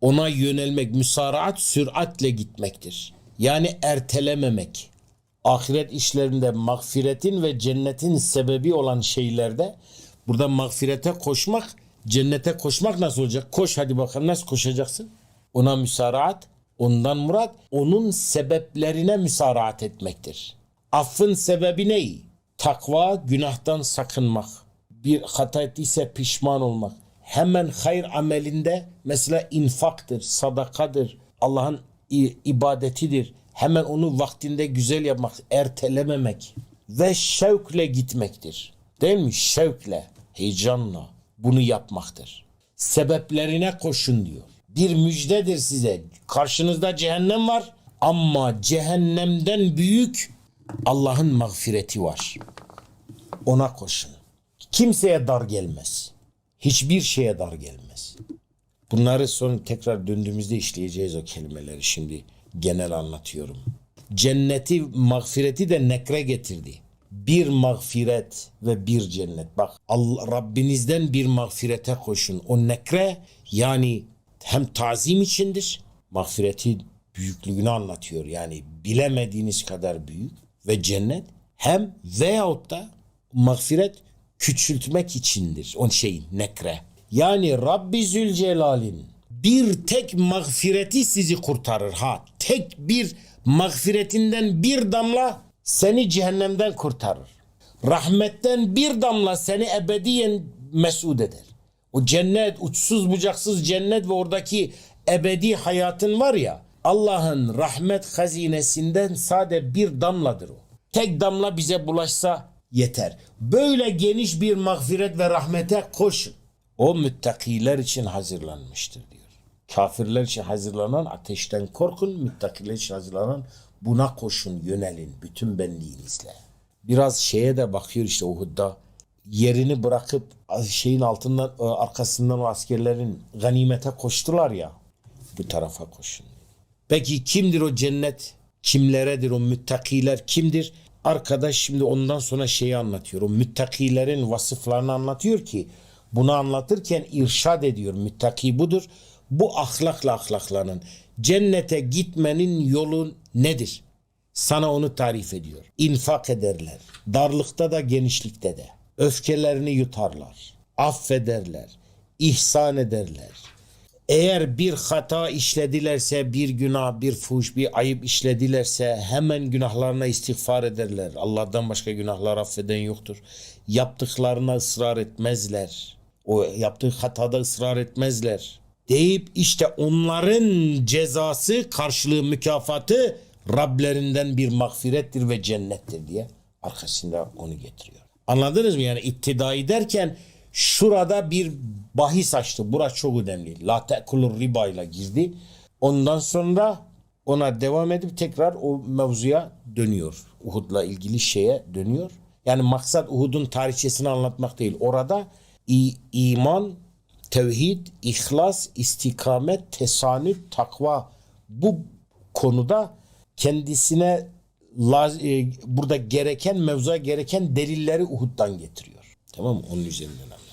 Ona yönelmek, müsaraat süratle gitmektir. Yani ertelememek. Ahiret işlerinde mağfiretin ve cennetin sebebi olan şeylerde burada mağfirete koşmak, cennete koşmak nasıl olacak? Koş hadi bakalım nasıl koşacaksın? Ona müsaraat, ondan murat onun sebeplerine müsaraat etmektir. Affın sebebi ne? Takva, günahtan sakınmak. Bir hata ettiyse pişman olmak. Hemen hayır amelinde mesela infaktır, sadakadır, Allah'ın ibadetidir. Hemen onu vaktinde güzel yapmak, ertelememek ve şevkle gitmektir. Değil mi? Şevkle, heyecanla bunu yapmaktır. Sebeplerine koşun diyor. Bir müjdedir size. Karşınızda cehennem var ama cehennemden büyük Allah'ın mağfireti var. Ona koşun. Kimseye dar gelmez. Hiçbir şeye dar gelmez. Bunları sonra tekrar döndüğümüzde işleyeceğiz o kelimeleri. Şimdi genel anlatıyorum. Cenneti, mağfireti de nekre getirdi. Bir mağfiret ve bir cennet. Bak Allah, Rabbinizden bir mağfirete koşun. O nekre yani hem tazim içindir. Mağfireti büyüklüğünü anlatıyor. Yani bilemediğiniz kadar büyük ve cennet hem veyahut da mağfiret küçültmek içindir. O şeyin nekre. Yani Rabbi Zülcelal'in bir tek mağfireti sizi kurtarır ha. Tek bir mağfiretinden bir damla seni cehennemden kurtarır. Rahmetten bir damla seni ebediyen mesut eder. O cennet, uçsuz bucaksız cennet ve oradaki ebedi hayatın var ya Allah'ın rahmet hazinesinden sade bir damladır o. Tek damla bize bulaşsa yeter. Böyle geniş bir mağfiret ve rahmete koşun. O müttakiler için hazırlanmıştır diyor. Kafirler için hazırlanan ateşten korkun, müttakiler için hazırlanan buna koşun, yönelin bütün benliğinizle. Biraz şeye de bakıyor işte Uhud'da yerini bırakıp şeyin altından e, arkasından o askerlerin ganimete koştular ya bu tarafa koşun. Peki kimdir o cennet? Kimleredir o müttakiler? Kimdir? Arkadaş şimdi ondan sonra şeyi anlatıyor. O müttakilerin vasıflarını anlatıyor ki bunu anlatırken irşad ediyor. Müttaki budur. Bu ahlakla ahlaklanın. Cennete gitmenin yolu nedir? Sana onu tarif ediyor. İnfak ederler. Darlıkta da genişlikte de. Öfkelerini yutarlar. Affederler. ihsan ederler. Eğer bir hata işledilerse, bir günah, bir fuş, bir ayıp işledilerse hemen günahlarına istiğfar ederler. Allah'tan başka günahlar affeden yoktur. Yaptıklarına ısrar etmezler. O yaptığı hatada ısrar etmezler. Deyip işte onların cezası, karşılığı, mükafatı Rablerinden bir mağfirettir ve cennettir diye arkasında onu getiriyor. Anladınız mı? Yani ittidai derken şurada bir bahis açtı. Burası çok önemli. La te'kulur riba ile girdi. Ondan sonra ona devam edip tekrar o mevzuya dönüyor. Uhud'la ilgili şeye dönüyor. Yani maksat Uhud'un tarihçesini anlatmak değil. Orada iman, tevhid, ihlas, istikamet, tesanüt, takva bu konuda kendisine e, burada gereken mevzuya gereken delilleri Uhud'dan getiriyor. Tamam mı? Onun üzerinden.